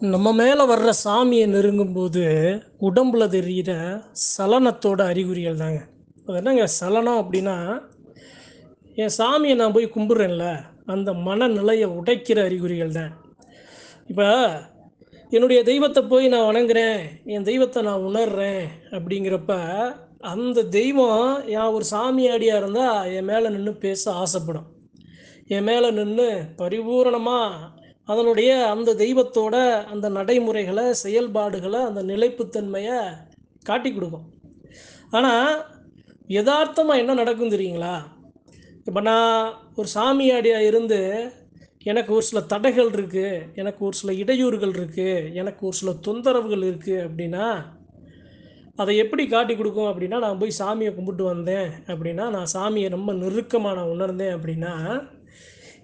நம்ம மேலே வர்ற சாமியை நெருங்கும்போது உடம்புல தெரிகிற சலனத்தோட அறிகுறிகள் தாங்க. அது என்னங்க சலனம் அப்படின்னா என் சாமியை நான் போய் கும்பிட்றேன்ல அந்த மனநிலையை உடைக்கிற அறிகுறிகள் தான். இப்போ என்னுடைய தெய்வத்தை போய் நான் வணங்குறேன் என் தெய்வத்தை நான் உணர்றேன் அப்படிங்கிறப்ப அந்த தெய்வம் என் ஒரு சாமியாடியாக இருந்தால் என் மேலே நின்று பேச ஆசைப்படும். என் மேலே நின்று பரிபூரணமாக அதனுடைய அந்த தெய்வத்தோட அந்த நடைமுறைகளை செயல்பாடுகளை அந்த நிலைப்புத்தன்மையை காட்டி கொடுக்கும். ஆனால் யதார்த்தமாக என்ன நடக்கும் தெரியுங்களா? இப்போ நான் ஒரு சாமியாடியாக இருந்து எனக்கு ஒரு சில தடைகள் இருக்குது எனக்கு ஒரு சில இடையூறுகள் இருக்குது எனக்கு ஒரு சில தொந்தரவுகள் இருக்குது அப்படின்னா அதை எப்படி காட்டி கொடுக்கும் அப்படின்னா நான் போய் சாமியை கும்பிட்டு வந்தேன் அப்படின்னா நான் சாமியை ரொம்ப நெருக்கமாக நான் உணர்ந்தேன் அப்படின்னா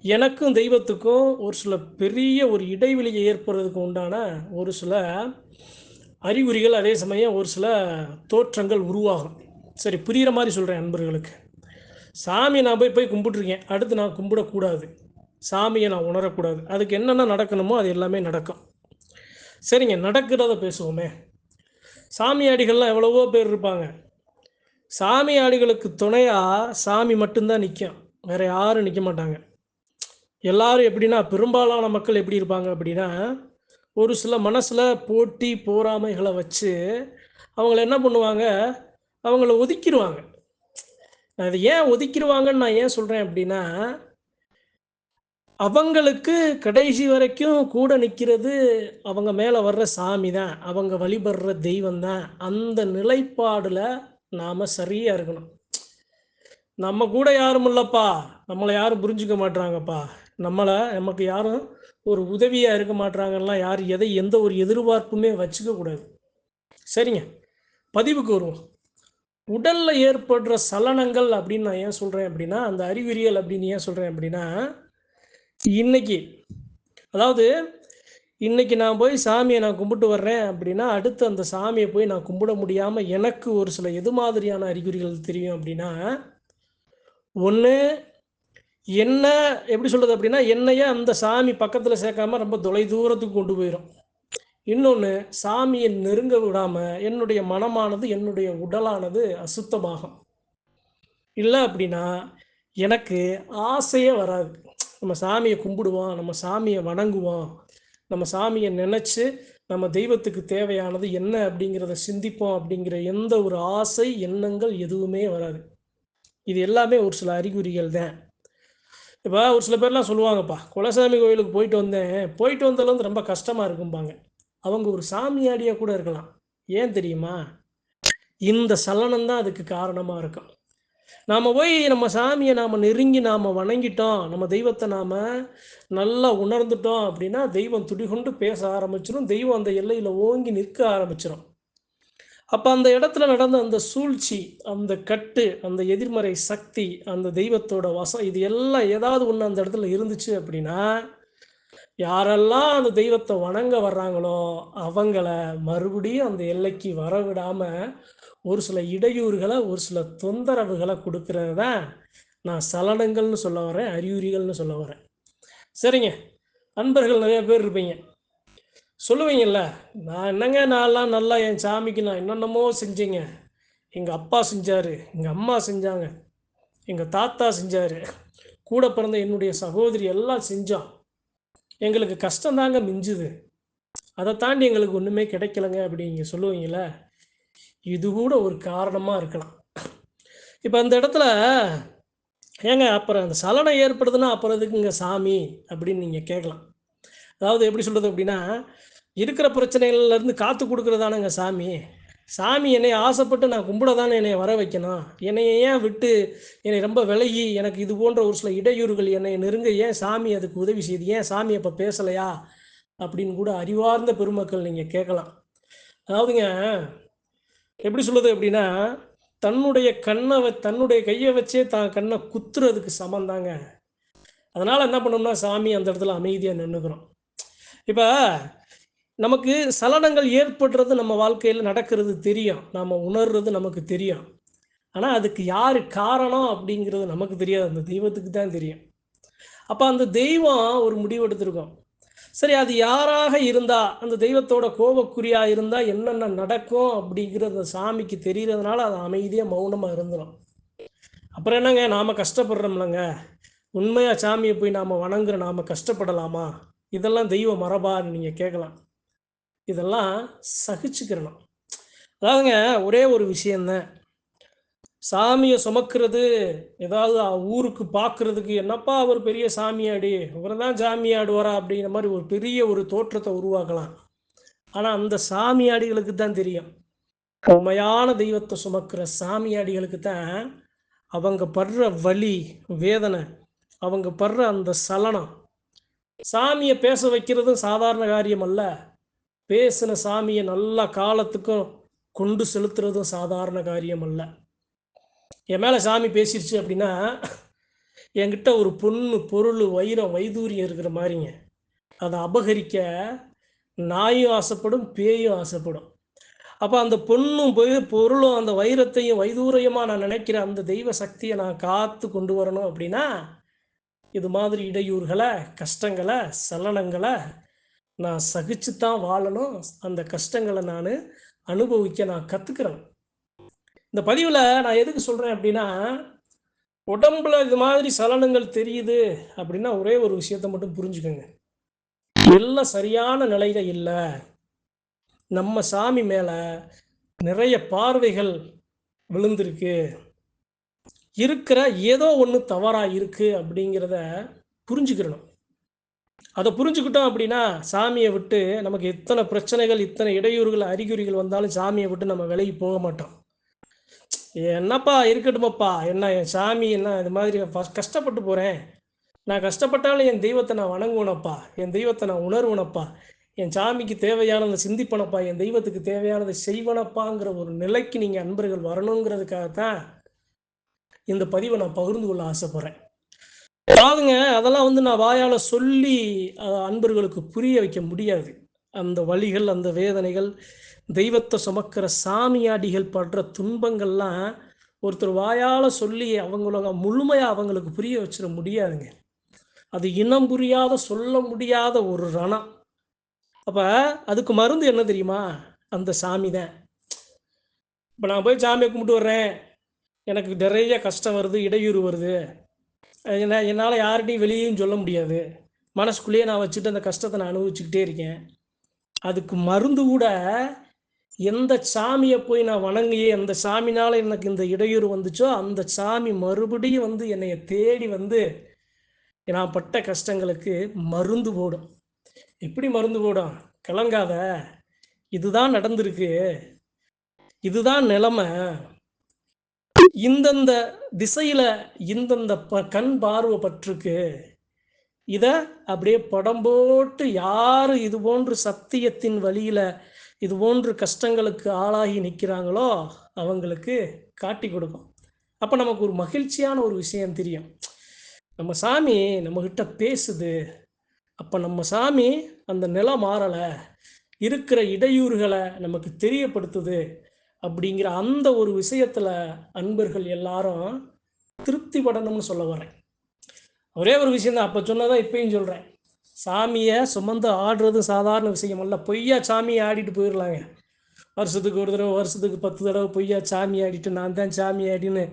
எனக்கும் தெய்வத்துக்கும் ஒரு சில பெரிய ஒரு இடைவெளியை ஏற்படுறதுக்கு உண்டான ஒரு சில அறிகுறிகள் அதே சமயம் ஒரு சில தோற்றங்கள் உருவாகும். சரி புரிகிற மாதிரி சொல்கிறேன் அன்பர்களுக்கு. சாமியை நான் போய் போய் கும்பிட்ருக்கேன் அடுத்து நான் கும்பிடக்கூடாது. சாமியை நான் உணரக்கூடாது. அதுக்கு என்னென்ன நடக்கணுமோ அது எல்லாமே நடக்கும். சரிங்க நடக்கிறத பேசுவோமே. சாமியாடிகள்லாம் எவ்வளவோ பேர் இருப்பாங்க. சாமியாடிகளுக்கு துணையாக சாமி மட்டும்தான் நிற்கும் வேறு யாரும் நிற்க மாட்டாங்க. எல்லாரும் எப்படின்னா பெரும்பாலான மக்கள் எப்படி இருப்பாங்க அப்படின்னா ஒரு சில மனசில் போட்டி போராமைகளை வச்சு அவங்கள என்ன பண்ணுவாங்க? அவங்கள ஒதுக்கிடுவாங்க அது ஏன் ஒதுக்கிடுவாங்கன்னு நான் ஏன் சொல்கிறேன் அப்படின்னா அவங்களுக்கு கடைசி வரைக்கும் கூட நிற்கிறது அவங்க மேலே வர்ற சாமி தான் அவங்க வழிபடுற தெய்வம் தான். அந்த நிலைப்பாடில் நாம் சரியாக இருக்கணும். நம்ம கூட யாரும் இல்லைப்பா. நம்மளை யாரும் புரிஞ்சுக்க மாட்றாங்கப்பா. நம்மளை நமக்கு யாரும் ஒரு உதவியாக இருக்க மாட்டாங்கலாம் யார் எதை எந்த ஒரு எதிர்பார்ப்புமே வச்சுக்க கூடாது. சரிங்க. பதிவுக்கு வருவோம். உடலில் ஏற்படுற சலனங்கள் அப்படின்னு நான் ஏன் சொல்கிறேன் அப்படின்னா அந்த அறிகுறிகள் அப்படின்னு ஏன் சொல்கிறேன் அப்படின்னா இன்னைக்கு அதாவது இன்னைக்கு நான் போய் சாமியை நான் கும்பிட்டு வர்றேன் அப்படின்னா அடுத்து அந்த சாமியை போய் நான் கும்பிட முடியாமல் எனக்கு ஒரு சில எது மாதிரியான அறிகுறிகள் தெரியும் அப்படின்னா ஒன்று என்ன எப்படி சொல்கிறது அப்படின்னா என்னையே அந்த சாமி பக்கத்தில் சேர்க்காம ரொம்ப தொலை தூரத்துக்கு கொண்டு போயிடும் இன்னொன்று சாமியை நெருங்க விடாமல் என்னுடைய மனமானது என்னுடைய உடலானது அசுத்தமாகும். இல்லை அப்படின்னா எனக்கு ஆசையே வராது. நம்ம சாமியை கும்பிடுவோம் நம்ம சாமியை வணங்குவோம் நம்ம சாமியை நினச்சி நம்ம தெய்வத்துக்கு தேவையானது என்ன அப்படிங்கிறத சிந்திப்போம் அப்படிங்கிற எந்த ஒரு ஆசை எண்ணங்கள் எதுவுமே வராது. இது எல்லாமே ஒரு சில அறிகுறிகள் தான். இப்போ ஒரு சில பேர்லாம் சொல்லுவாங்கப்பா குலசாமி கோயிலுக்கு போயிட்டு வந்தேன். போயிட்டு வந்தாலும் வந்து ரொம்ப கஷ்டமாக இருக்கும்பாங்க. அவங்க ஒரு சாமியாடியாக கூட இருக்கலாம். ஏன் தெரியுமா? இந்த சலனம் தான் அதுக்கு காரணமாக இருக்கும். நாம் போய் நம்ம சாமியை நாம் நெருங்கி நாம் வணங்கிட்டோம். நம்ம தெய்வத்தை நாம் நல்லா உணர்ந்துட்டோம் அப்படின்னா தெய்வம் துடிகொண்டு பேச ஆரம்பிச்சிடும் தெய்வம் அந்த எல்லையில் ஓங்கி நிற்க ஆரம்பிச்சிடும் அப்போ அந்த இடத்துல நடந்த அந்த சூழ்ச்சி அந்த கட்டு அந்த எதிர்மறை சக்தி அந்த தெய்வத்தோட வசம் இது எல்லாம் ஏதாவது ஒன்று அந்த இடத்துல இருந்துச்சு அப்படின்னா யாரெல்லாம் அந்த தெய்வத்தை வணங்க வர்றாங்களோ அவங்கள மறுபடியும் அந்த எல்லைக்கு வரவிடாம ஒரு சில இடையூறுகளை ஒரு சில தொந்தரவுகளை கொடுக்கறது தான் நான் சலனங்கள்னு சொல்ல வரேன் அறிகுறிகள்னு சொல்ல வரேன். சரிங்க. அன்பர்கள் நிறைய பேர் இருப்பீங்க. சொல்லுவீங்கல்ல நான் என்னங்க நான்லாம் நல்லா என் சாமிக்கு நான் என்னென்னமோ செஞ்சேங்க. எங்கள் அப்பா செஞ்சார் எங்கள் அம்மா செஞ்சாங்க எங்கள் தாத்தா செஞ்சார் கூட பிறந்த என்னுடைய சகோதரி எல்லாம் செஞ்சோம் எங்களுக்கு கஷ்டம்தாங்க மிஞ்சுது. அதை தாண்டி எங்களுக்கு ஒன்றுமே கிடைக்கலங்க அப்படிங்க சொல்லுவீங்கள இது கூட ஒரு காரணமாக இருக்கலாம். இப்போ அந்த இடத்துல ஏங்க அப்புறம் அந்த சலனம் ஏற்படுதுன்னா அப்புறம் எதுக்குங்க சாமி அப்படின்னு நீங்கள் கேட்கலாம். அதாவது எப்படி சொல்கிறது அப்படின்னா இருக்கிற பிரச்சனைகள்லேருந்து காத்து கொடுக்குறதானங்க சாமி? சாமி என்னை ஆசைப்பட்டு நான் கும்பிட தானே என்னை வர வைக்கணும். என்னை ஏன் விட்டு என்னை ரொம்ப விலகி எனக்கு இது போன்ற ஒரு சில இடையூறுகள் என்னை நெருங்க ஏன் சாமி அதுக்கு உதவி செய்யுது ஏன் சாமி அப்போ பேசலையா? அப்படின்னு கூட அறிவார்ந்த பெருமக்கள் நீங்கள் கேட்கலாம். அதாவதுங்க எப்படி சொல்லுது அப்படின்னா தன்னுடைய கண்ணை வ தன்னுடைய கையை வச்சே தான் கண்ணை குத்துறதுக்கு சமம் தாங்க அதனால் என்ன பண்ணோம்னா சாமி அந்த இடத்துல அமைதியாக நின்றுக்கிறோம் இப்போ நமக்கு சலனங்கள் ஏற்படுறது நம்ம வாழ்க்கையில் நடக்கிறது தெரியும். நாம் உணர்றது நமக்கு தெரியும். ஆனால் அதுக்கு யார் காரணம் அப்படிங்கிறது நமக்கு தெரியாது. அந்த தெய்வத்துக்கு தான் தெரியும். அப்போ அந்த தெய்வம் ஒரு முடிவு எடுத்திருக்கோம். சரி அது யாராக இருந்தால் அந்த தெய்வத்தோட கோபக்குறியாக இருந்தால் என்னென்ன நடக்கும் அப்படிங்கிறது அந்த சாமிக்கு தெரிகிறதுனால அது அமைதியாக மௌனமாக இருந்துடும் அப்புறம் என்னங்க? நாம் கஷ்டப்படுறோம்லங்க. உண்மையாக சாமியை போய் நாம் வணங்குற நாம கஷ்டப்படலாமா? இதெல்லாம் தெய்வ மரபான்னு நீங்கள் கேட்கலாம் இதெல்லாம் சகிச்சுக்கிறணும். அதாவதுங்க ஒரே ஒரு விஷயந்தான் சாமியை சுமக்கிறது ஏதாவது ஊருக்கு பார்க்குறதுக்கு என்னப்பா அவர் பெரிய சாமியாடி இவர் தான் சாமியாடுவாரா அப்படிங்கிற மாதிரி ஒரு பெரிய ஒரு தோற்றத்தை உருவாக்கலாம். ஆனால் அந்த சாமியாடிகளுக்கு தான் தெரியும். உண்மையான தெய்வத்தை சுமக்கிற சாமியாடிகளுக்கு தான் அவங்க படுற வலி வேதனை அவங்க படுற அந்த சலனம். சாமியை பேச வைக்கிறதும் சாதாரண காரியம் அல்ல. பேசின சாமியை நல்லா காலத்துக்கும் கொண்டு செலுத்துறதும் சாதாரண காரியம் அல்ல. என் மேலே சாமி பேசிருச்சு அப்படின்னா என்கிட்ட ஒரு பொண்ணு பொருள் வைரம் வைதூரியம் இருக்கிற மாதிரிங்க. அதை அபகரிக்க நாயும் ஆசைப்படும் பேயும் ஆசைப்படும். அப்போ அந்த பொண்ணும் போய் பொருளும் அந்த வைரத்தையும் வைதூரியமாக நான் நினைக்கிற அந்த தெய்வ சக்தியை நான் காத்து கொண்டு வரணும் அப்படின்னா இது மாதிரி இடையூறுகளை கஷ்டங்களை சலனங்களை நான் சகிச்சுத்தான் வாழணும். அந்த கஷ்டங்களை நான் அனுபவிக்க நான் கற்றுக்கிறேன் இந்த பதிவில் நான் எதுக்கு சொல்கிறேன் அப்படின்னா உடம்புல இது மாதிரி சலனங்கள் தெரியுது அப்படின்னா ஒரே ஒரு விஷயத்த மட்டும் புரிஞ்சுக்கோங்க. எல்லாம் சரியான நிலையில இல்லை. நம்ம சாமி மேலே நிறைய பார்வைகள் விழுந்திருக்கு. இருக்கிற ஏதோ ஒன்று தவறாக இருக்குது அப்படிங்கிறத புரிஞ்சுக்கிறணும் அதை புரிஞ்சுக்கிட்டோம் அப்படின்னா சாமியை விட்டு நமக்கு எத்தனை பிரச்சனைகள் இத்தனை இடையூறுகள் அறிகுறிகள் வந்தாலும் சாமியை விட்டு நம்ம விலகி போக மாட்டோம். என்னப்பா இருக்கட்டுமாப்பா என்ன என் சாமி என்ன இது மாதிரி ஃபஸ்ட் கஷ்டப்பட்டு போகிறேன் நான் கஷ்டப்பட்டாலும் என் தெய்வத்தை நான் வணங்குவனப்பா என் தெய்வத்தை நான் உணர்வனப்பா என் சாமிக்கு தேவையானதை சிந்திப்பனப்பா என் தெய்வத்துக்கு தேவையானதை செய்வனப்பாங்கிற ஒரு நிலைக்கு நீங்கள் அன்பர்கள் வரணுங்கிறதுக்காகத்தான் இந்த பதிவை நான் பகிர்ந்து கொள்ள ஆசைப்பட்றேன். அதாவதுங்க அதெல்லாம் வந்து நான் வாயால் சொல்லி அன்பர்களுக்கு புரிய வைக்க முடியாது. அந்த வழிகள் அந்த வேதனைகள் தெய்வத்தை சுமக்கிற சாமியாடிகள் படுற துன்பங்கள்லாம் ஒருத்தர் வாயால் சொல்லி அவங்கள முழுமையாக அவங்களுக்கு புரிய வச்சிட முடியாதுங்க. அது இனம் புரியாத சொல்ல முடியாத ஒரு ரணம். அப்போ அதுக்கு மருந்து என்ன தெரியுமா? அந்த சாமி தான். இப்போ நான் போய் சாமியை கும்பிட்டு வர்றேன். எனக்கு நிறைய கஷ்டம் வருது இடையூறு வருது. என்ன என்னால் யார்கிட்டையும் வெளியேயும் சொல்ல முடியாது. மனசுக்குள்ளேயே நான் வச்சுட்டு அந்த கஷ்டத்தை நான் அனுபவிச்சுக்கிட்டே இருக்கேன். அதுக்கு மருந்து கூட எந்த சாமியை போய் நான் வணங்கியே அந்த சாமினால் எனக்கு இந்த இடையூறு வந்துச்சோ அந்த சாமி மறுபடியும் வந்து என்னைய தேடி வந்து நான் பட்ட கஷ்டங்களுக்கு மருந்து போடும். எப்படி மருந்து போடும்? கலங்காத. இதுதான் நடந்திருக்கு. இதுதான் நிலமை. இந்தந்த திசையில் இந்தந்த ப கண் பார்வை பற்றுக்கு இதை அப்படியே படம் போட்டு யார் இது போன்று சத்தியத்தின் வழியில் இது போன்று கஷ்டங்களுக்கு ஆளாகி நிற்கிறாங்களோ அவங்களுக்கு காட்டி கொடுக்கும். அப்போ நமக்கு ஒரு மகிழ்ச்சியான ஒரு விஷயம் தெரியும். நம்ம சாமி நம்மக்கிட்ட பேசுது. அப்போ நம்ம சாமி அந்த நிலம் மாறலை. இருக்கிற இடையூறுகளை நமக்கு தெரியப்படுத்துது. அப்படிங்கிற அந்த ஒரு விஷயத்தில் அன்பர்கள் எல்லாரும் திருப்தி படணும்னு சொல்ல வரேன். ஒரே ஒரு விஷயம் தான் அப்போ சொன்னதான் இப்பயும் சொல்கிறேன் சாமியை சுமந்து ஆடுறது சாதாரண விஷயம் அல்ல. பொய்யா சாமியை ஆடிட்டு போயிடலாங்க வருஷத்துக்கு ஒரு தடவை வருஷத்துக்கு பத்து தடவை பொய்யா சாமி ஆடிட்டு நான் தான் சாமி ஆடின்னு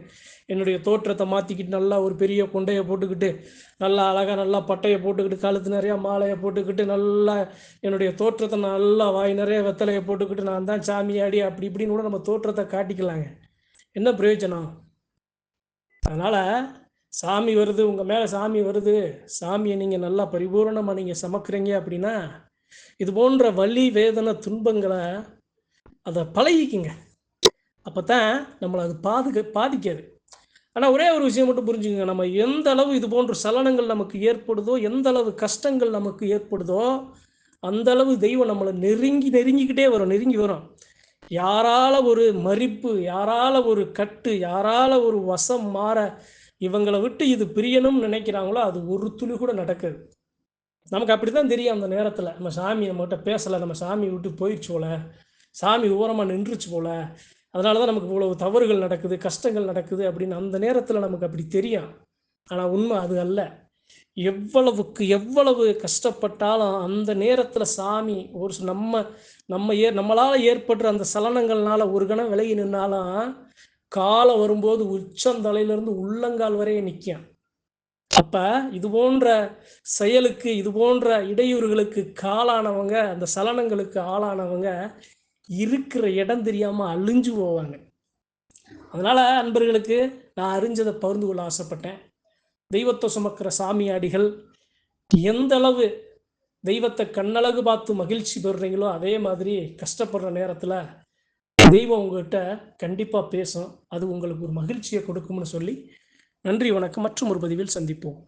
என்னுடைய தோற்றத்தை மாற்றிக்கிட்டு நல்லா ஒரு பெரிய கொண்டையை போட்டுக்கிட்டு நல்லா அழகாக நல்லா பட்டையை போட்டுக்கிட்டு கழுத்து நிறையா மாலையை போட்டுக்கிட்டு நல்லா என்னுடைய தோற்றத்தை நல்லா வாய் நிறைய வெத்தலையை போட்டுக்கிட்டு நான் தான் சாமியாடி அப்படி இப்படின்னு கூட நம்ம தோற்றத்தை காட்டிக்கலாங்க. என்ன பிரயோஜனம்? அதனால் சாமி வருது உங்கள் மேலே சாமி வருது சாமியை நீங்கள் நல்லா பரிபூரணமாக நீங்கள் சமக்கிறீங்க அப்படின்னா இது போன்ற வலி வேதனை துன்பங்களை அதை பழகிக்குங்க. அப்போ தான் நம்மளை அது பாதுக பாதிக்காது. ஆனால் ஒரே ஒரு விஷயம் மட்டும் புரிஞ்சுங்க நம்ம எந்த அளவு இது போன்ற சலனங்கள் நமக்கு ஏற்படுதோ எந்த அளவு கஷ்டங்கள் நமக்கு ஏற்படுதோ அந்த அளவு தெய்வம் நம்மளை நெருங்கி நெருங்கிக்கிட்டே வரும் நெருங்கி வரும். யாரால ஒரு மறிப்பு யாரால ஒரு கட்டு யாரால ஒரு வசம் மாற இவங்களை விட்டு இது பிரியணும்னு நினைக்கிறாங்களோ அது ஒரு துளி கூட நடக்குது. நமக்கு அப்படி தான் தெரியும் அந்த நேரத்தில். நம்ம சாமி நம்மகிட்ட பேசலை நம்ம சாமி விட்டு போயிடுச்சு போல சாமி ஓரமாக நின்றுச்சு போல அதனால தான் நமக்கு இவ்வளவு தவறுகள் நடக்குது கஷ்டங்கள் நடக்குது அப்படின்னு அந்த நேரத்தில் நமக்கு அப்படி தெரியும். ஆனால் உண்மை அது அல்ல. எவ்வளவுக்கு எவ்வளவு கஷ்டப்பட்டாலும் அந்த நேரத்தில் சாமி ஒரு நம்ம நம்ம ஏ நம்மளால் ஏற்படுற அந்த சலனங்கள்னால ஒரு கணம் விலகி நின்னாலும் காலம் வரும்போது உச்சந்தலையிலிருந்து உள்ளங்கால் வரைய நிற்கும் அப்ப இது போன்ற செயலுக்கு இது போன்ற இடையூறுகளுக்கு காலானவங்க அந்த சலனங்களுக்கு ஆளானவங்க இருக்கிற இடம் தெரியாமல் அழிஞ்சு போவாங்க. அதனால் அன்பர்களுக்கு நான் அறிஞ்சதை பகிர்ந்து கொள்ள ஆசைப்பட்டேன். தெய்வத்தை சுமக்கிற சாமியாடிகள் எந்த அளவு தெய்வத்தை கண்ணழகு பார்த்து மகிழ்ச்சி பெறுறீங்களோ அதே மாதிரி கஷ்டப்படுற நேரத்தில் தெய்வம் உங்ககிட்ட கண்டிப்பாக பேசும். அது உங்களுக்கு ஒரு மகிழ்ச்சியை கொடுக்கும்னு சொல்லி நன்றி வணக்கம். மற்றும் ஒரு பதிவில் சந்திப்போம்.